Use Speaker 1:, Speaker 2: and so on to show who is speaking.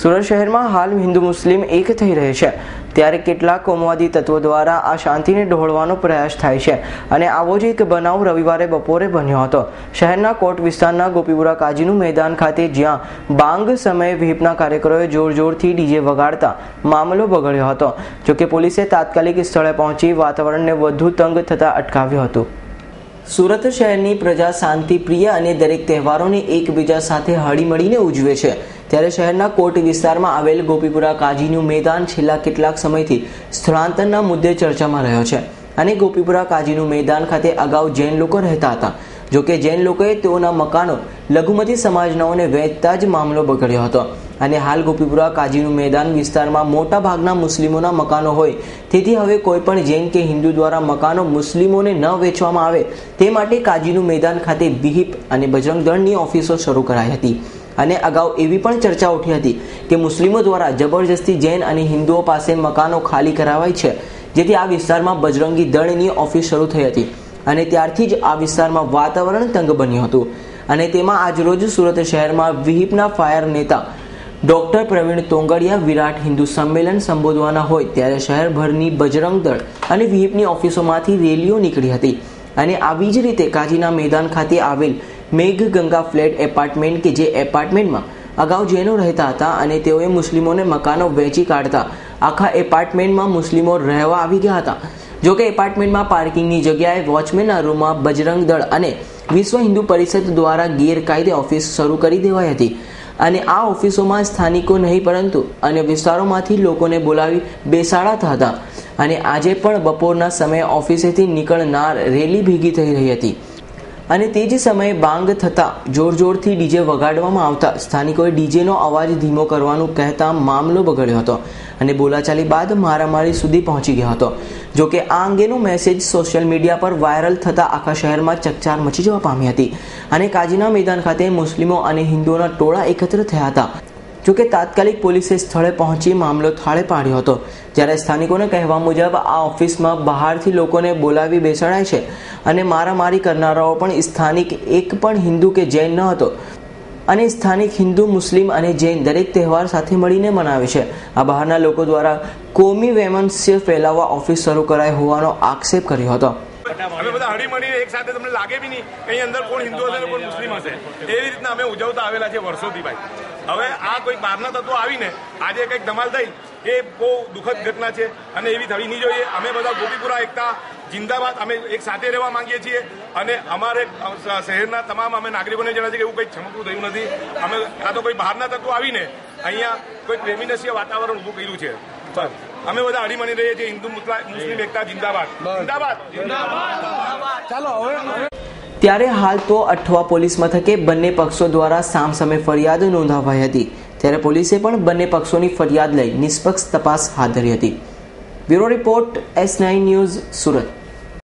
Speaker 1: સુરત શહેરમાં હાલ હિન્દુ મુસ્લિમ એક થઈ રહે છે. ત્યારે કેટલાક કોમવાદી તત્વો દ્વારા આ શાંતિને ડહોળવાનો પ્રયાસ થાય છે અને આવો જ એક બનાવ રવિવારે બપોરે બન્યો હતો. શહેરના કોટ વિસ્તારના ગોપીપુરા કાજીનું મેદાન ખાતે જ્યાં બાંગ સમયે વિહિપના કાર્યકરોએ જોર જોરથી ડીજે વગાડતા મામલો બગડ્યો હતો. જોકે પોલીસે તાત્કાલિક સ્થળે પહોંચી વાતાવરણને વધુ તંગ થતા અટકાવ્યું હતું. સુરત શહેરની પ્રજા શાંતિપ્રિય અને દરેક તહેવારોને એકબીજા સાથે હળીમળીને ઉજવે છે. ત્યારે શહેરના કોટ વિસ્તારમાં આવેલ ગોપીપુરા કાજીનું મેદાન છેલ્લા કેટલાક સમયથી સ્થળાંતરના મુદ્દે ચર્ચામાં રહ્યો છે અને ગોપીપુરા કાજીનું મેદાન ખાતે અગાઉ જૈન લોકો રહેતા હતા. જોકે જૈન લોકોએ તેઓના મકાનો લઘુમતી સમાજનાઓને વેચતા જ મામલો બગડ્યો હતો. અને હાલ ગોપીપુરા કાજીનું મેદાન વિસ્તારમાં મોટા ભાગના મુસ્લિમોના મકાનો હોય. તેથી હવે કોઈ પણ જૈન કે હિન્દુ દ્વારા મકાનો મુસ્લિમોને ન વેચવામાં આવે, તે માટે કાજીનું મેદાન ખાતે વિહિપ અને બજરંગ દળની ઓફિસો શરૂ કરાઈ હતી. અને અગાઉ એવી પણ ચર્ચા ઉઠી હતી કે મુસ્લિમો દ્વારા જબરજસ્તી જૈન અને હિન્દુઓ પાસે મકાનો ખાલી કરાવાય છે, જેથી આ વિસ્તારમાં બજરંગી દળની ઓફિસ શરૂ થઈ હતી. અને ત્યારથી જ આ વિસ્તારમાં વાતાવરણ તંગ બન્યું હતું. અને તેમાં આજરોજ સુરત શહેરમાં વિહિપના ફાયર નેતા ડોક્ટર પ્રવીણ તોંગડિયા વિરાટ હિન્દુ સંમેલન સંબોધવાના હોય ત્યારે શહેરભરની બજરંગ દળ અને વિહિપની ઓફિસોમાંથી રેલીઓ નીકળી હતી. અને આવી જ રીતે કાજીના મેદાન ખાતે આવેલ મેઘ ગંગા ફ્લેટ એપાર્ટમેન્ટ કે જે એપાર્ટમેન્ટમાં અગાઉ જૈનો રહેતા હતા અને તેઓએ મુસ્લિમોને મકાનો વેચી કાઢતા આખા એપાર્ટમેન્ટમાં મુસ્લિમો રહેવા આવી ગયા હતા. જોકે એપાર્ટમેન્ટમાં પાર્કિંગની જગ્યાએ વોચમેનના રૂમમાં બજરંગ દળ અને વિશ્વ હિન્દુ પરિષદ દ્વારા ગેરકાયદે ઓફિસ શરૂ કરી દેવાઈ હતી. અને આ ઓફિસોમાં સ્થાનિકો નહીં પરંતુ અન્ય વિસ્તારોમાંથી લોકોને બોલાવી બેસાડાતા હતા અને આજે પણ બપોરના સમયે ઓફિસેથી નીકળનાર રેલી ભેગી થઈ રહી હતી. અને તે જ સમયે બાંગ થતાં જોર જોરથી ડીજે વગાડવામાં આવતા સ્થાનિકોએ ડીજેનો અવાજ ધીમો કરવાનું કહેતા મામલો બગડ્યો હતો અને બોલાચાલી બાદ મારામારી સુધી પહોંચી ગયો હતો. જો કે આ અંગેનો મેસેજ સોશિયલ મીડિયા પર વાયરલ થતાં આખા શહેરમાં ચકચાર મચી જવા પામી હતી અને કાજીના મેદાન ખાતે મુસ્લિમો અને હિન્દુઓના ટોળા એકત્ર થયા હતા. જોકે તાત્કાલિક પોલીસે સ્થળે પહોંચી મામલો થાળે પાડ્યો હતો. જ્યારે સ્થાનિકોને કહેવા મુજબ આ ઓફિસમાં બહારથી લોકોને બોલાવી બેસાડાય છે અને મારામારી કરનારાઓ પણ સ્થાનિક એક પણ હિન્દુ કે જૈન ન હતો. અને સ્થાનિક હિન્દુ, મુસ્લિમ અને જૈન દરેક તહેવાર સાથે મળીને મનાવે છે. આ બહારના લોકો દ્વારા કોમી વેમનસ્ય ફેલાવવા ઓફિસ શરૂ કરાઈ હોવાનો આક્ષેપ કર્યો હતો.
Speaker 2: અમે બધા હળી મળીને એક સાથે તમને લાગે બી નહીં કે અહીં અંદર કોણ હિન્દુ હશે કોણ મુસ્લિમ હશે. એવી રીતના અમે ઉજવતા આવેલા છે વર્ષોથી ભાઈ. હવે આ કોઈ બહારના તત્વો આવીને આજે કંઈક ધમાલ થઈ એ બહુ દુઃખદ ઘટના છે અને એવી થવી નહીં જોઈએ. અમે બધા ગોપીપુરા એકતા જિંદાબાદ અમે એક સાથે રહેવા માંગીએ છીએ અને અમારે શહેરના તમામ અમે નાગરિકોને જણાવે છે કે એવું કંઈ ચમકવું થયું નથી. અમે આ તો કોઈ બહારના તત્વો આવીને અહીંયા કોઈ પ્રેમીનસીય વાતાવરણ ઊભું કર્યું છે. બસ. અમે બધા હળીમળી રહીએ છીએ. હિન્દુ મુસ્લિમ એકતા જિંદાબાદ. જિંદાબાદ.
Speaker 3: ચાલો હવે
Speaker 1: ત્યારે હાલ તો અઠવા પોલીસ મથકે બંને પક્ષો દ્વારા સામસામે ફરિયાદ નોંધાવાઈ હતી. ત્યારે પોલીસે પણ બંને પક્ષોની ફરિયાદ લઈ નિષ્પક્ષ તપાસ હાથ ધરી હતી. Bureau report S nine news Surat.